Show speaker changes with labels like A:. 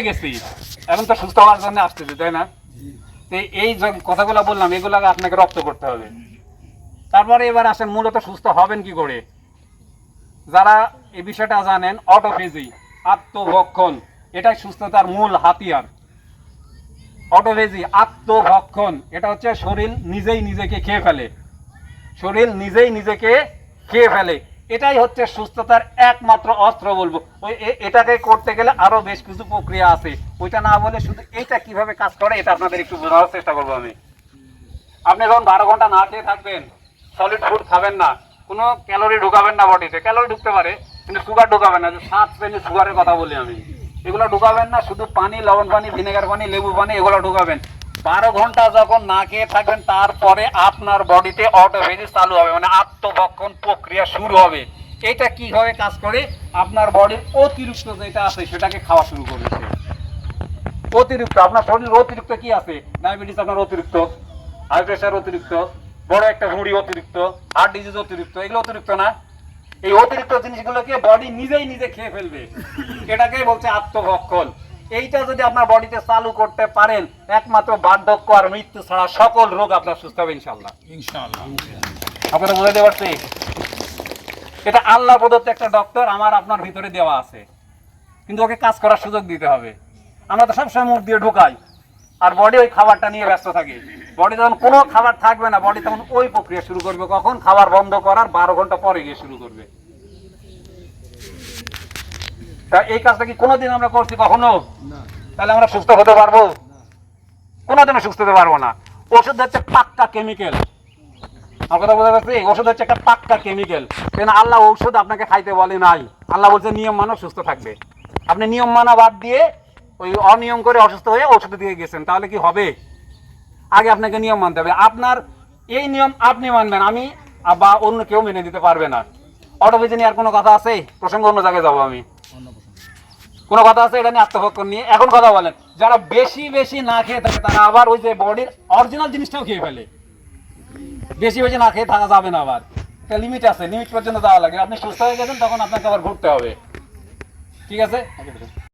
A: গেছি। এখন তো সুস্থ হওয়ার জন্য তাই না? এই কথাগুলো বললাম এগুলো আপনাকে রপ্ত করতে হবে। তারপরে এবার আসেন, মূলত সুস্থ হবেন কি করে? যারা এই বিষয়টা জানেন, অটোফেজি, আত্মভক্ষণ, এটাই সুস্থতার মূল হাতিয়ার। অটোফেজি, আত্মভক্ষণ, এটা হচ্ছে শরীর নিজেই নিজেকে খেয়ে ফেলে। শরীর নিজেই নিজেকে খেয়ে ফেলে। এটাই হচ্ছে সুস্থতার একমাত্র অস্ত্র বলব। ওই এটাকে করতে গেলে আরও বেশ কিছু প্রক্রিয়া আছে। ওইটা না বলে শুধু এইটা কীভাবে কাজ করে, এটা আপনাদের একটু বোঝানোর চেষ্টা করব আমি। আপনি যখন বারো ঘণ্টা না খেয়ে থাকবেন সলিড ফুড খাবেন না, কোনো ক্যালোরি ঢুকাবেন না বডিতে ক্যালোরি ঢুকতে পারে, কিন্তু সুগার ঢুকাবেন না, যে সাত শ্রেণি সুগারের কথা বলি আমি। এগুলো ঢুকাবেন না, শুধু পানি, লবণ পানি ভিনেগার পানি, লেবু পানি, এগুলো ঢুকাবেন। বারো ঘণ্টা যখন না খেয়ে থাকবেন, তারপরে আপনার বডিতে অটোফেজিস চালু হবে মানে আত্মভক্ষণ প্রক্রিয়া শুরু হবে। এটা কীভাবে কাজ করে? আপনার বডির অতিরিক্ত যেটা আছে, সেটাকে খাওয়া শুরু করবে সে। অতিরিক্ত, আপনার শরীর অতিরিক্ত কি আছে? ডায়াবেটিস আপনার অতিরিক্ত হাই প্রেশার অতিরিক্ত, বড় একটা ভুঁড়ি অতিরিক্ত হার্ট ডিজিজ অতিরিক্ত, এগুলো অতিরিক্ত না। এই অতিরিক্ত জিনিসগুলোকে বডি নিজেই নিজে খেয়ে ফেলবে। এটাকেই বলছে আত্মভক্ষণ এইটা যদি আপনার বডিতে চালু করতে পারেন একমাত্র বার্ধক্য আর মৃত্যু ছাড়া সকল রোগ আপনার সুস্থ হবে ইনশাল্লাহ
B: ইনশাআল্লাহ।
A: আপনারা বুঝাতে পারছি? এটা আল্লাহ প্রদত্ত একটা ডক্টর আমার আপনার ভিতরে দেওয়া আছে। কিন্তু ওকে কাজ করার সুযোগ দিতে হবে। আমরা তো সবসময় মুখ দিয়ে ঢুকাই। আর বডি ওই খাবারটা নিয়ে ব্যস্ত থাকে। বডি যখন কোনো খাবার থাকবে না বডি তখন ওই প্রক্রিয়া শুরু করবে। কখন খাবার বন্ধ করার বারো ঘণ্টা পরে গিয়ে শুরু করবে। তা এই কাজটা কি কোনোদিন আমরা করছি কখনো? তাহলে আমরা সুস্থ হতে পারব? কোনোদিনও সুস্থ হতে পারব না। ওষুধ হচ্ছে পাক্কা কেমিক্যাল। আমার কথা বোঝা যাচ্ছে? ওষুধ হচ্ছে একটা পাক্কা কেমিক্যাল। কেন আল্লাহ ঔষধ আপনাকে খাইতে বলে নাই। আল্লাহ বলছে নিয়ম মানো সুস্থ থাকবে। আপনি নিয়ম মানা বাদ দিয়ে ওই অনিয়ম করে অসুস্থ হয়ে ওষুধ দিয়ে গেছেন তাহলে কি হবে? আগে আপনাকে নিয়ম মানতে হবে। আপনার এই নিয়ম আপনি মানবেন আমি বা অন্য কেউ মেনে দিতে পারবে না। অটোভিজে নিয়ে আর কোনো কথা আছে? প্রসঙ্গ অন্য জায়গায় যাব আমি। কোনো কথা আছে? এটা নিয়ে আত্মভক্ষণ নিয়ে এখন কথা বলেন। যারা বেশি বেশি না খেয়ে থাকে, তারা আবার ওই যে বডির অরিজিনাল জিনিসটাও খেয়ে ফেলে। বেশি বেশি না খেয়ে থাকা যাবে না আবার। লিমিট আছে লিমিট পর্যন্ত যাওয়া লাগে। আপনি সুস্থ হয়ে গেছেন, তখন আপনাকে আবার ঘুরতে হবে। ঠিক আছে?